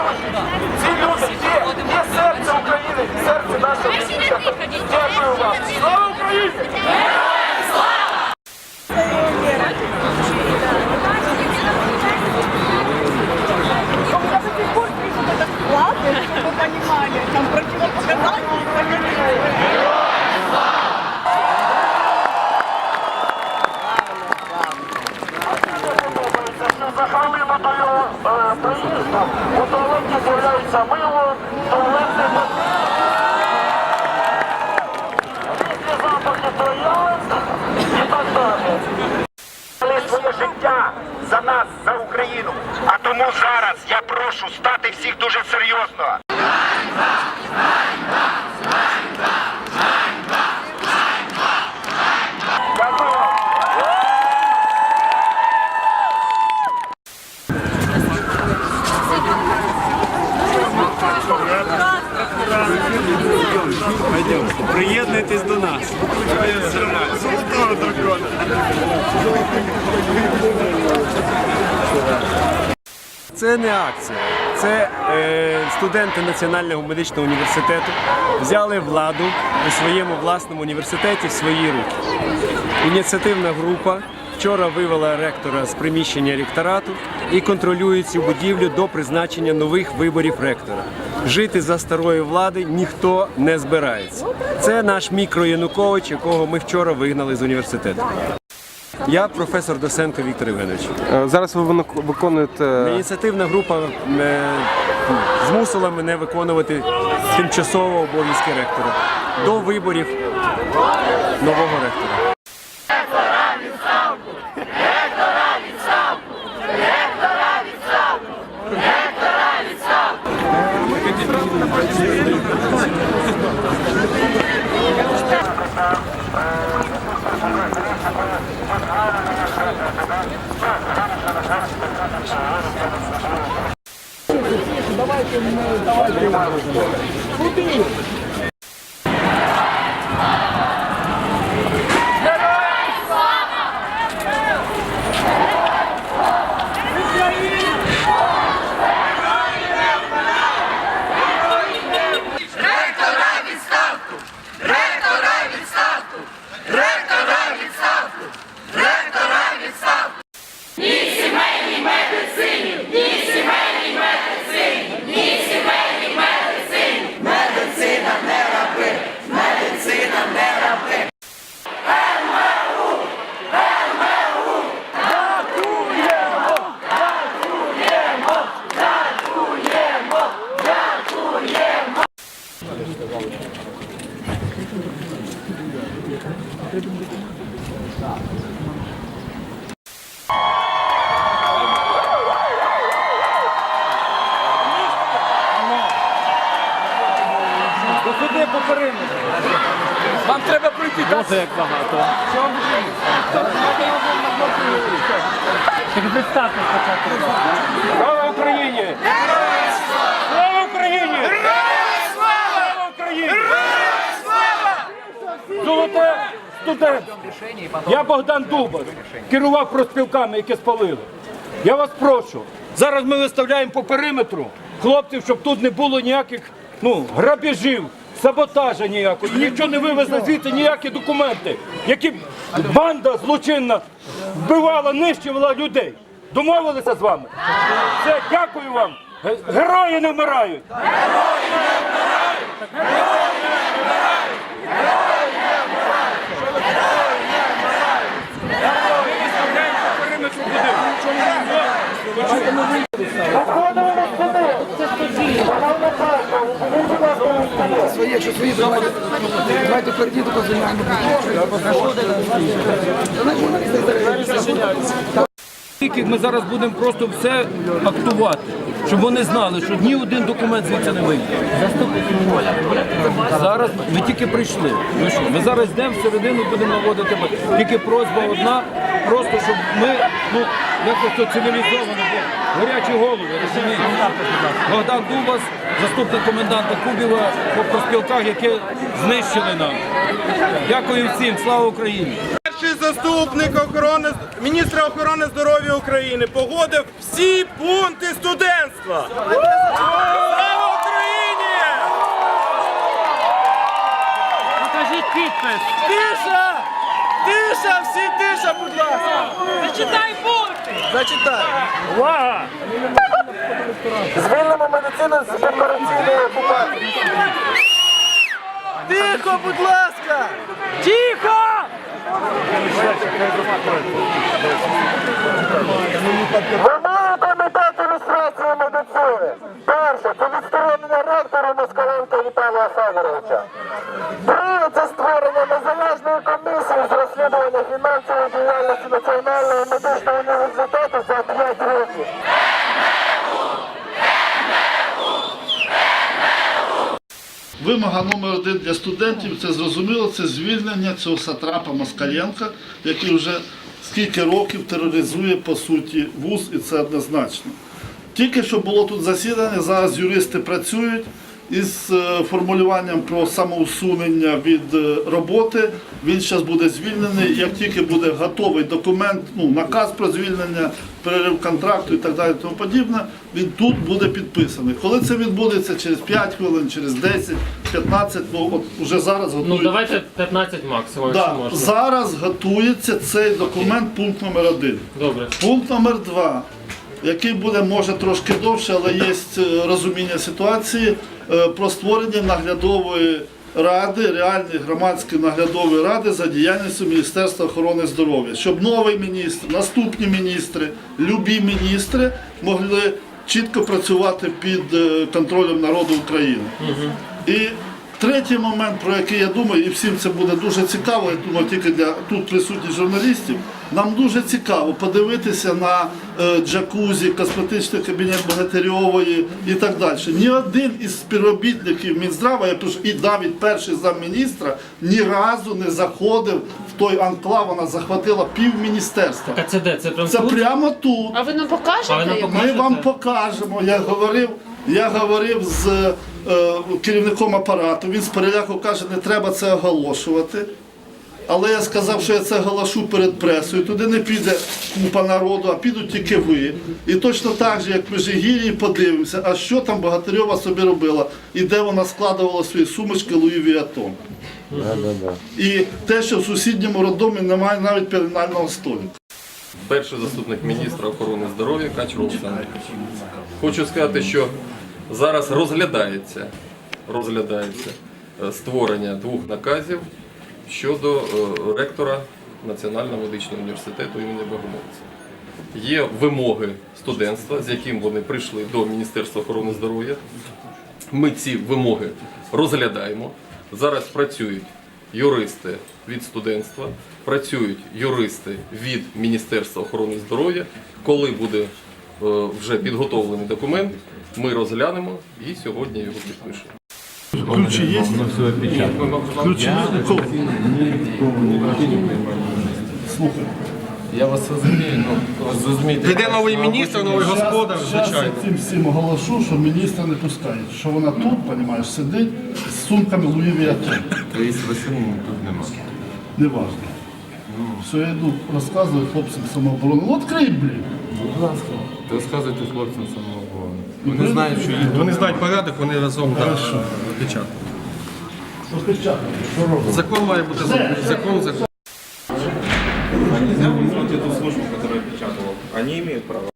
друзі, ці люди є, є серце України, серце нашого університету. Дякую вам. Слава Україні! Ладно, чтобы вы понимали, там противопоказания. Захалимо до його е, приїзду. У туалеті з'являється мило, туалетний папір. Різні запахи троянд і так далі. Своє життя за нас, за Україну. А тому зараз я прошу стати всіх дуже серйозно. Приєднуйтесь до нас. Це не акція. Це е, студенти Національного медичного університету взяли владу у своєму власному університеті в свої руки. Ініціативна група вчора вивела ректора з приміщення ректорату і контролює цю будівлю до призначення нових виборів ректора. Жити за старої влади ніхто не збирається. Це наш мікро Янукович, якого ми вчора вигнали з університету. Я професор Досенко Віктор Євгенович. Е, Зараз ви виконуєте Ініціативна група е, змусила мене виконувати тимчасово обов'язки ректора до виборів нового ректора. Давайте, давайте. Куди? Сюди по периметру. Вам треба пройти. Боже, як багато. Так представте спочатку. Слава Україні! Слава Україні! Слава Україні! Золоте студент. Я Богдан Дубас. Керував проспілками, які спалили. Я вас прошу. Зараз ми виставляємо по периметру хлопців, щоб тут не було ніяких ну, грабежів, саботажа ніякого. Нічого не вивезли звідси ніякі документи, які банда злочинна вбивала, нищувала людей. Домовилися з вами? Все, дякую вам. Ге- Герої не вмирають. Давайте, давайте впереді, то займаємо. Ми зараз будемо просто все актувати, щоб вони знали, що ні один документ звідси не вийде. Зараз ми тільки прийшли. Ну що, ми зараз йдемо всередину, будемо наводити. Тільки просьба одна, просто щоб ми ну якось цивілізовано. Гарячі голови, розумієте? Богдан Дубас, заступник коменданта Кубіва по проспілках, які знищили нам. Дякую всім, слава Україні! Перший заступник охорони міністра охорони здоров'я України погодив всі пункти студентства. Слава Україні! Покажіть підпис. Тиша! Тиша! Всі тиша, будь ласка! Зачитай пункти. Зачитай! Увага! Звільнимо медицину з корупційної окупації. Тихо, будь ласка! Тихо! Вимоги комітету ілюстрації медицини. Перше, це відсторонення ректора Москаленка Віталія Федоровича. Друге, це створення незалежної комісії з розслідування фінансової діяльності Національного медичного університету за 5 років. Вимога номер один для студентів це зрозуміло, це звільнення цього сатрапа Москаленка, який вже скільки років тероризує по суті вуз, і це однозначно. Тільки що було тут засідання, зараз юристи працюють із е, формулюванням про самоусунення від е, роботи. Він зараз буде звільнений. Як тільки буде готовий документ, ну наказ про звільнення, перерив контракту і так далі, тому подібне, він тут буде підписаний. Коли це відбудеться через 5 хвилин, через 10, 15, ну от уже зараз готують. Ну давайте 15 максимум, Да, якщо можна. зараз готується цей документ, пункт номер один. Добре. Пункт номер два, який буде може трошки довше, але є е, розуміння ситуації е, про створення наглядової ради, реальної громадської наглядової ради за діяльністю Міністерства охорони здоров'я, щоб новий міністр, наступні міністри, любі міністри могли чітко працювати під е, контролем народу України. І третій момент, про який я думаю, і всім це буде дуже цікаво, я думаю, тільки для тут присутніх журналістів. Нам дуже цікаво подивитися на е, джакузі, косметичний кабінет Богатирьової і так далі. Ні один із співробітників Мінздрава, я пишу, і навіть перший замміністра, ні разу не заходив в той анклав, вона захватила півміністерства. А це де? Це прям Це тут? прямо тут. А ви нам А ви покажете? нам покажете? Ми вам покажемо. Я говорив, я говорив з е, керівником апарату. Він з переляку каже, не треба це оголошувати. Але я сказав, що я це оголошу перед пресою. Туди не піде купа народу, а підуть тільки ви. І точно так же, як в Межигір'ї, подивимося, а що там Богатирьова собі робила і де вона складувала свої сумочки Луї Віатон. І те, що в сусідньому роддомі немає навіть пеленального столика. перший заступник міністра охорони здоров'я Качур Олександр. Хочу сказати, що зараз розглядається, розглядається е, створення двох наказів щодо е, ректора Національного медичного університету імені Богомольця. Є вимоги студентства, з яким вони прийшли до Міністерства охорони здоров'я. Ми ці вимоги розглядаємо. Зараз працюють юристи від студентства, працюють юристи від Міністерства охорони здоров'я. Коли буде е, вже підготовлений документ, ми розглянемо і сьогодні його підпишемо. Ключі є? Ключі є? У кого? Слухай. Я вас розумію, ну. Прийде новий міністр, новий господар, звичайно. цим всім оголошу, що міністра не пускають. Що вона тут, розумієш, сидить з сумками Луї Віатон. Таїсі Васильівни тут нема. Неважно. Все, я йду розказую хлопцям самооборони. Ну, відкрий, блін. Будь ласка, розказуйте хлопцям самооборони. Вони знають, що їх Вони знають порядок, вони разом да, печатають. Закон має бути закон, закон, закон. эту службу, которая печатала, они имеют право